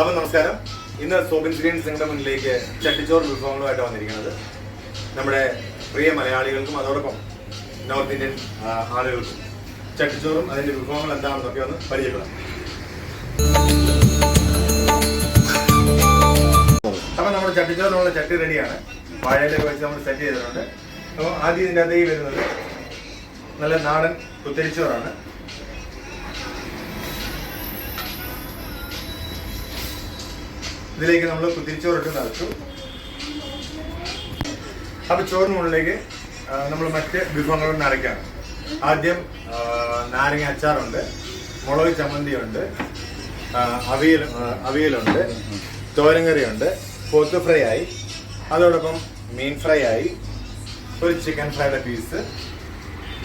ഇന്ന് സോബിൻ സിലിയൻസ് നിങ്ങളുടെ മുന്നിലേക്ക് ചട്ടിച്ചോറ് വിഭവങ്ങളുമായിട്ട് വന്നിരിക്കുന്നത് നമ്മുടെ പ്രിയ മലയാളികൾക്കും അതോടൊപ്പം നോർത്ത് ഇന്ത്യൻ ആളുകൾക്കും. ചട്ടിച്ചോറും അതിന്റെ വിഭവങ്ങൾ എന്താണെന്നൊക്കെ ഒന്ന് പരിചയപ്പെടാം. അപ്പൊ നമ്മുടെ ചട്ടിച്ചോറിനുള്ള ചട്ടി റെഡിയാണ്. വാഴയിലൊക്കെ വെച്ച് നമ്മൾ സെറ്റ് ചെയ്തിട്ടുണ്ട്. അപ്പോൾ ആദ്യം ഇതിന്റെ അകത്തേക്ക് വരുന്നത് നല്ല നാടൻ കുത്തരിച്ചോറാണ്. ഇതിലേക്ക് നമ്മൾ കുത്തിരിച്ചോറിട്ട് നിറച്ചു അപ്പൊ ചോറിന് മുകളിലേക്ക് നമ്മൾ മറ്റ് വിഭവങ്ങൾ നിറയ്ക്കാണ് ആദ്യം നാരങ്ങ അച്ചാറുണ്ട് മുളക് ചമ്മന്തിയുണ്ട് അവിയൽ അവിയലുണ്ട് കറിയുണ്ട് പോത്ത് ഫ്രൈ ആയി. അതോടൊപ്പം മീൻ ഫ്രൈ ആയി ഒരു ചിക്കൻ ഫ്രൈയുടെ പീസ്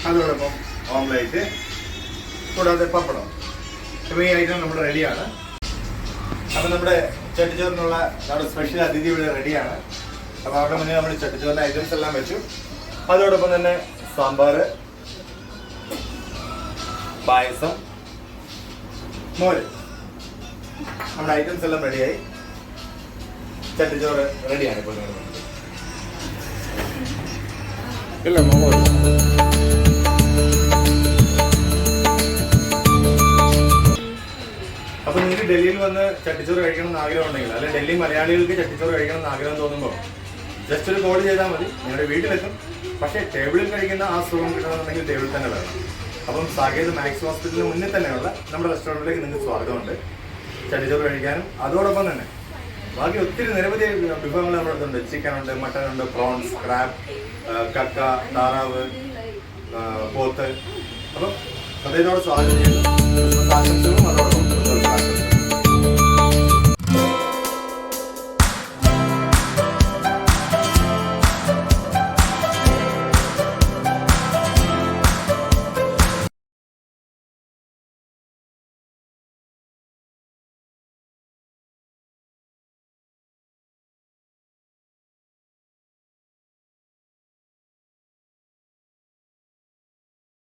അതോടൊപ്പം ഓംലേറ്റ് കൂടാതെ പപ്പടം. അപ്പോൾ ഈ ഐറ്റം നമ്മൾ റെഡിയാണ് അപ്പം നമ്മുടെ ചട്ടിച്ചോറിനുള്ള നമ്മുടെ സ്പെഷ്യൽ അതിഥി ഇവിടെ റെഡിയാണ്. അപ്പോൾ അവിടെ മുന്നേ നമ്മൾ ചട്ടിച്ചോറിന്റെ ഐറ്റംസ് എല്ലാം വെച്ചു. അതോടൊപ്പം തന്നെ സാമ്പാർ പായസം മോര്. നമ്മുടെ ഐറ്റംസ് എല്ലാം റെഡിയായി. ചട്ടിച്ചോറ് റെഡിയാണ് ഇപ്പോൾ ഇല്ല മോൾ. അപ്പൊ നിങ്ങൾക്ക് ഡൽഹിയിൽ വന്ന് ചട്ടിച്ചോറ് കഴിക്കണം എന്ന് ആഗ്രഹം ഉണ്ടെങ്കിൽ അല്ലെ ഡൽഹി മലയാളികൾക്ക് ചട്ടിച്ചോറ് കഴിക്കണം എന്ന് ആഗ്രഹം തോന്നുമ്പോൾ ജസ്റ്റ് ഒരു കോൾ ചെയ്താൽ മതി. നിങ്ങളുടെ വീട്ടിലെത്തും. പക്ഷേ ടേബിളിൽ കഴിക്കുന്ന ആ സുഖം കിട്ടണമെന്നുണ്ടെങ്കിൽ ടേബിളിൽ തന്നെ വേണം. അപ്പം സാകേത് മാക്സ് ഹോസ്പിറ്റലിന് മുന്നിൽ തന്നെയുള്ള നമ്മുടെ റെസ്റ്റോറന്റിലേക്ക് നിങ്ങൾക്ക് സ്വാഗതമുണ്ട്. ചട്ടിച്ചോറ് കഴിക്കാനും അതോടൊപ്പം തന്നെ ബാക്കി ഒത്തിരി നിരവധി വിഭവങ്ങൾ നമ്മുടെ അടുത്തുണ്ട്. ചിക്കൻ ഉണ്ട് മട്ടൻ ഉണ്ട് പ്രോൺസ് ക്രാബ് കക്ക താറാവ് പോത്ത്. അപ്പം ഹൃദയത്തോടെ സ്വാഗതം ചെയ്യുന്നു.